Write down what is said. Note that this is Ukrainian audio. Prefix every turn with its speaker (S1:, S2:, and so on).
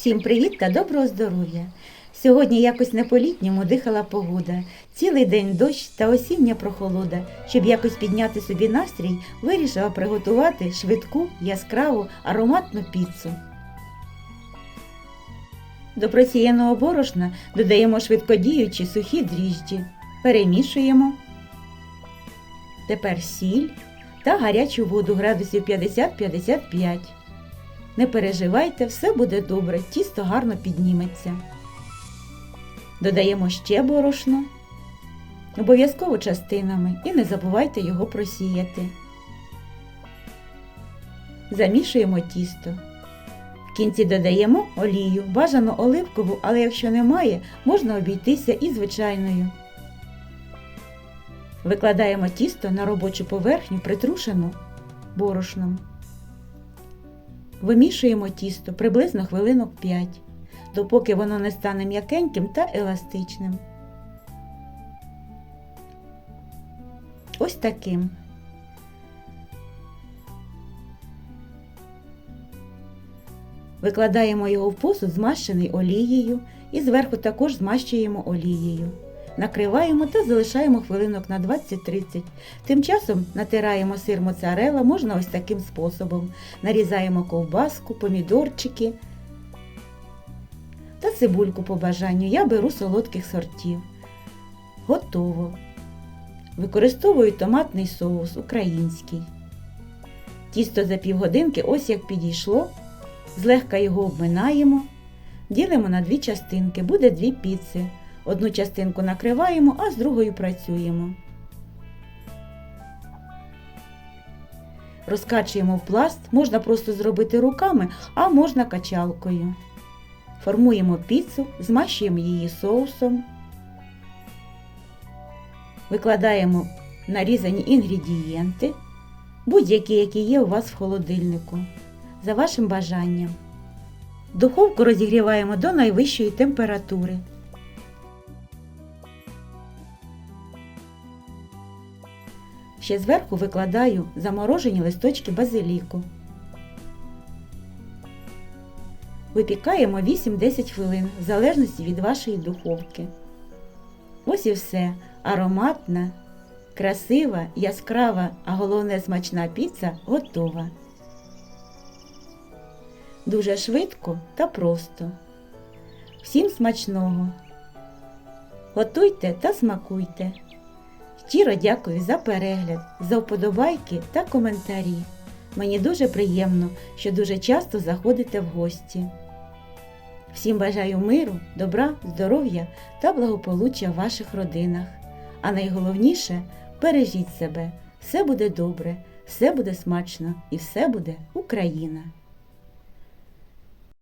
S1: Всім привіт та доброго здоров'я! Сьогодні якось не по-літньому дихала погода. Цілий день дощ та осіння прохолода. Щоб якось підняти собі настрій, вирішила приготувати швидку, яскраву, ароматну піцу. До просіяного борошна додаємо швидкодіючі сухі дріжджі. Перемішуємо. Тепер сіль та гарячу воду градусів 50-55. Не переживайте, все буде добре, тісто гарно підніметься. Додаємо ще борошно, обов'язково частинами і не забувайте його просіяти. Замішуємо тісто. В кінці додаємо олію, бажано оливкову, але якщо немає, можна обійтися і звичайною. Викладаємо тісто на робочу поверхню, притрушену борошном. Вимішуємо тісто приблизно хвилинок 5, допоки воно не стане м'якеньким та еластичним. Ось таким. Викладаємо його в посуд, змащений олією, і зверху також змащуємо олією. Накриваємо та залишаємо хвилинок на 20-30. Тим часом натираємо сир моцарелла можна ось таким способом. Нарізаємо ковбаску, помідорчики та цибульку по бажанню. Я беру солодких сортів. Готово. Використовую томатний соус український. Тісто за півгодинки ось як підійшло. Злегка його обминаємо. Ділимо на дві частинки, буде дві піци. Одну частинку накриваємо, а з другою працюємо. Розкачуємо в пласт, можна просто зробити руками, а можна качалкою. Формуємо піцу, змащуємо її соусом. Викладаємо нарізані інгредієнти, будь-які, які є у вас в холодильнику, за вашим бажанням. Духовку розігріваємо до найвищої температури. Ще зверху викладаю заморожені листочки базиліку. Випікаємо 8-10 хвилин в залежності від вашої духовки. Ось і все. Ароматна, красива, яскрава, а головне смачна піца готова. Дуже швидко та просто. Всім смачного! Готуйте та смакуйте! Щиро дякую за перегляд, за вподобайки та коментарі. Мені дуже приємно, що дуже часто заходите в гості. Всім бажаю миру, добра, здоров'я та благополуччя в ваших родинах. А найголовніше бережіть себе, все буде добре, все буде смачно і все буде Україна!